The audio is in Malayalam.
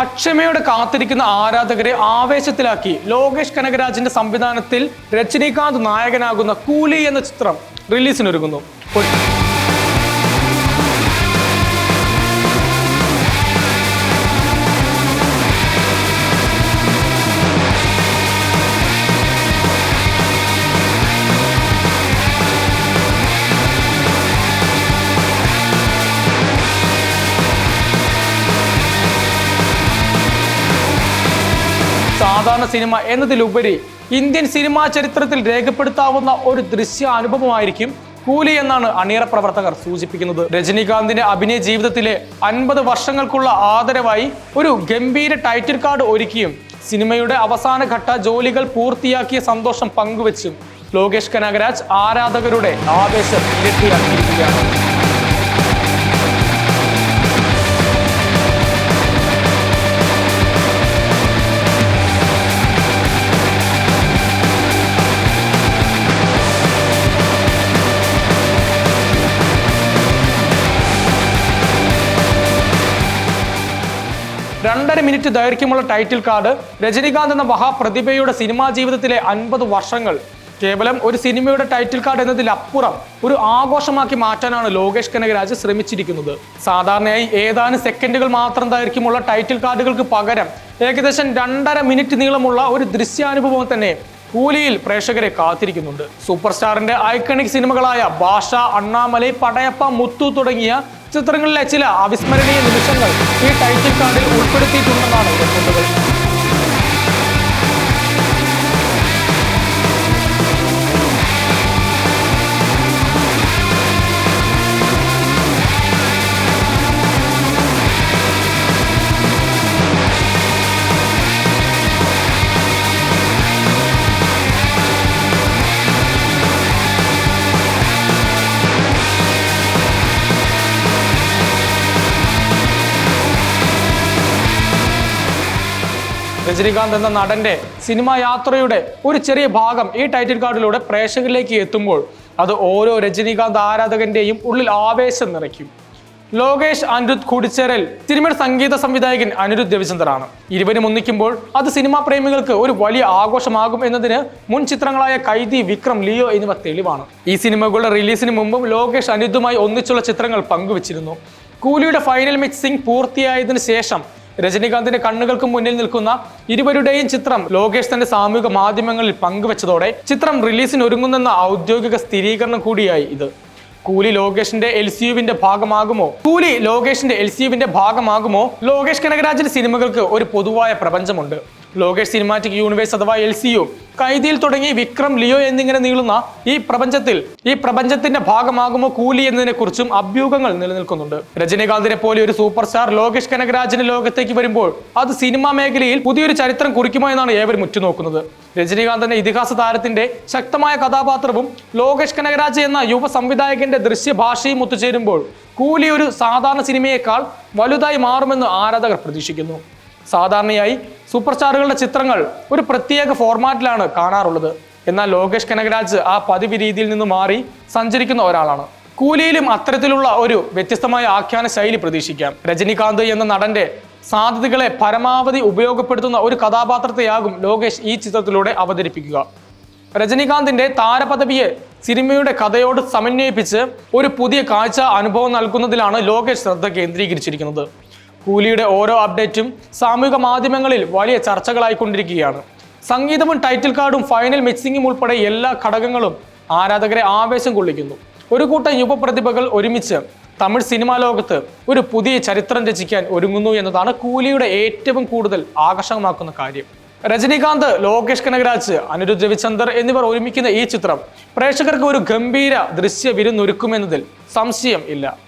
അക്ഷമയോടെ കാത്തിരിക്കുന്ന ആരാധകരെ ആവേശത്തിലാക്കി ലോകേഷ് കനകരാജിന്റെ സംവിധാനത്തിൽ രജനീകാന്ത് നായകനാകുന്ന കൂലി എന്ന ചിത്രം റിലീസിനൊരുങ്ങുന്നു. സാധാരണ സിനിമ എന്നതിലുപരി ഇന്ത്യൻ സിനിമാ ചരിത്രത്തിൽ രേഖപ്പെടുത്താവുന്ന ഒരു ദൃശ്യ അനുഭവമായിരിക്കും കൂലി എന്നാണ് അണിയറ പ്രവർത്തകർ സൂചിപ്പിക്കുന്നത്. രജനീകാന്തിന്റെ അഭിനയ ജീവിതത്തിലെ അൻപത് വർഷങ്ങൾക്കുള്ള ആദരവായി ഒരു ഗംഭീര ടൈറ്റിൽ കാർഡ് ഒരുക്കിയും സിനിമയുടെ അവസാന ഘട്ട ജോലികൾ പൂർത്തിയാക്കിയ സന്തോഷം പങ്കുവച്ചും ലോകേഷ് കനകരാജ് ആരാധകരുടെ ആവേശം ഇരട്ടിയാക്കിയിരിക്കുകയാണ്. രണ്ടര മിനിറ്റ് ദൈർഘ്യമുള്ള ടൈറ്റിൽ കാർഡ് രജനീകാന്ത് എന്ന മഹാപ്രതിഭയുടെ സിനിമാ ജീവിതത്തിലെ അൻപത് വർഷങ്ങൾ. കേവലം ഒരു സിനിമയുടെ ടൈറ്റിൽ കാർഡ് എന്നതിലപ്പുറം ഒരു ആഘോഷമാക്കി മാറ്റാനാണ് ലോകേഷ് കനകരാജ് ശ്രമിച്ചിരിക്കുന്നത്. സാധാരണയായി ഏതാനും സെക്കൻഡുകൾ മാത്രം ദൈർഘ്യമുള്ള ടൈറ്റിൽ കാർഡുകൾക്ക് പകരം ഏകദേശം രണ്ടര മിനിറ്റ് നീളമുള്ള ഒരു ദൃശ്യാനുഭവം തന്നെ കൂലിയിൽ പ്രേക്ഷകരെ കാത്തിരിക്കുന്നുണ്ട്. സൂപ്പർ സ്റ്റാറിന്റെ ഐക്കണിക് സിനിമകളായ ഭാഷ അണ്ണാമലൈ പടയപ്പ മുത്തു തുടങ്ങിയ ചിത്രങ്ങളിലെ ചില അവിസ്മരണീയ നിമിഷങ്ങൾ ഈ ടൈറ്റിൽ കാർഡിൽ ഉൾപ്പെടുത്തിയിട്ടുണ്ടെന്നാണ് റിപ്പോർട്ടുകൾ. രജനീകാന്ത് എന്ന നടന്റെ സിനിമാ യാത്രയുടെ ഒരു ചെറിയ ഭാഗം ഈ ടൈറ്റിൽ കാർഡിലൂടെ പ്രേക്ഷകരിലേക്ക് എത്തുമ്പോൾ അത് ഓരോ രജനീകാന്ത് ആരാധകന്റെയും ഉള്ളിൽ ആവേശം നിറയ്ക്കും. ലോകേഷ് അനിരുദ്ധ് കൂടിച്ചേരൽ സിനിമയുടെ സംഗീത സംവിധായകൻ അനിരുദ്ധ് രവിചന്ദ്രാണ് ഇരുവരും ഒന്നിക്കുമ്പോൾ അത് സിനിമാ പ്രേമികൾക്ക് ഒരു വലിയ ആഘോഷമാകും എന്നതിന് മുൻ ചിത്രങ്ങളായ കൈദി വിക്രം ലിയോ എന്നിവ തെളിവാണ്. ഈ സിനിമകളുടെ റിലീസിന് മുമ്പും ലോകേഷ് അനിരുദ്ധുമായി ഒന്നിച്ചുള്ള ചിത്രങ്ങൾ പങ്കുവച്ചിരുന്നു. കൂലിയുടെ ഫൈനൽ മിക്സിംഗ് പൂർത്തിയായതിനു ശേഷം രജനീകാന്തിന്റെ കണ്ണുകൾക്ക് മുന്നിൽ നിൽക്കുന്ന ഇരുവരുടെയും ചിത്രം ലോകേഷ് തന്റെ സാമൂഹിക മാധ്യമങ്ങളിൽ പങ്കുവച്ചതോടെ ചിത്രം റിലീസിന് ഒരുങ്ങുന്നെന്ന ഔദ്യോഗിക സ്ഥിരീകരണം കൂടിയായി ഇത്. കൂലി ലോകേഷിന്റെ എൽ സി യുവിന്റെ ഭാഗമാകുമോ? കൂലി ലോകേഷിന്റെ എൽ സി യുവിന്റെ ഭാഗമാകുമോ? ലോകേഷ് കനകരാജിന്റെ സിനിമകൾക്ക് ഒരു പൊതുവായ പ്രപഞ്ചമുണ്ട്. ലോകേഷ് സിനിമാറ്റിക് യൂണിവേഴ്സ് അഥവാ എൽ സി യു കൈതിയിൽ തുടങ്ങി വിക്രം ലിയോ എന്നിങ്ങനെ നീളുന്ന ഈ പ്രപഞ്ചത്തിൽ ഈ പ്രപഞ്ചത്തിന്റെ ഭാഗമാകുമോ കൂലി എന്നതിനെ കുറിച്ചും അഭ്യൂഹങ്ങൾ നിലനിൽക്കുന്നുണ്ട്. രജനീകാന്തിനെ പോലെ ഒരു സൂപ്പർ സ്റ്റാർ ലോകേഷ് കനകരാജിന്റെ ലോകത്തേക്ക് വരുമ്പോൾ അത് സിനിമാ മേഖലയിൽ പുതിയൊരു ചരിത്രം കുറിക്കുമോ എന്നാണ് ഏവരും ഉറ്റുനോക്കുന്നത്. രജനീകാന്തിന്റെ ഇതിഹാസ താരത്തിന്റെ ശക്തമായ കഥാപാത്രവും ലോകേഷ് കനകരാജ് എന്ന യുവ സംവിധായകന്റെ ദൃശ്യഭാഷയും ഒത്തുചേരുമ്പോൾ കൂലി ഒരു സാധാരണ സിനിമയേക്കാൾ വലുതായി മാറുമെന്ന് ആരാധകർ പ്രതീക്ഷിക്കുന്നു. സാധാരണയായി സൂപ്പർ സ്റ്റാറുകളുടെ ചിത്രങ്ങൾ ഒരു പ്രത്യേക ഫോർമാറ്റിലാണ് കാണാറുള്ളത്. എന്നാൽ ലോകേഷ് കനകരാജ് ആ പതിവ് രീതിയിൽ നിന്ന് മാറി സഞ്ചരിക്കുന്ന ഒരാളാണ്. കൂലിയിലും അത്തരത്തിലുള്ള ഒരു വ്യത്യസ്തമായ ആഖ്യാന ശൈലി പ്രതീക്ഷിക്കാം. രജനികാന്ത് എന്ന നടന്റെ സാധ്യതകളെ പരമാവധി ഉപയോഗപ്പെടുത്തുന്ന ഒരു കഥാപാത്രത്തെയാകും ലോകേഷ് ഈ ചിത്രത്തിലൂടെ അവതരിപ്പിക്കുക. രജനികാന്തിന്റെ താരപദവിയെ സിനിമയുടെ കഥയോട് സമന്വയിപ്പിച്ച് ഒരു പുതിയ കാഴ്ച അനുഭവം നൽകുന്നതിലാണ് ലോകേഷ് ശ്രദ്ധ കേന്ദ്രീകരിച്ചിരിക്കുന്നത്. കൂലിയുടെ ഓരോ അപ്ഡേറ്റും സാമൂഹിക മാധ്യമങ്ങളിൽ വലിയ ചർച്ചകളായിക്കൊണ്ടിരിക്കുകയാണ്. സംഗീതവും ടൈറ്റിൽ കാർഡും ഫൈനൽ മിക്സിംഗും ഉൾപ്പെടെ എല്ലാ ഘടകങ്ങളും ആരാധകരെ ആവേശം കൊള്ളിക്കുന്നു. ഒരു കൂട്ടം യുവപ്രതിഭകൾ ഒരുമിച്ച് തമിഴ് സിനിമാ ലോകത്ത് ഒരു പുതിയ ചരിത്രം രചിക്കാൻ ഒരുങ്ങുന്നു എന്നതാണ് കൂലിയുടെ ഏറ്റവും കൂടുതൽ ആകർഷകമാക്കുന്ന കാര്യം. രജനീകാന്ത് ലോകേഷ് കനകരാജ് അനിരുദ്ധ് രവിചന്ദർ എന്നിവർ ഒരുമിക്കുന്ന ഈ ചിത്രം പ്രേക്ഷകർക്ക് ഒരു ഗംഭീര ദൃശ്യ വിരുന്നൊരുക്കുമെന്നതിൽ സംശയം ഇല്ല.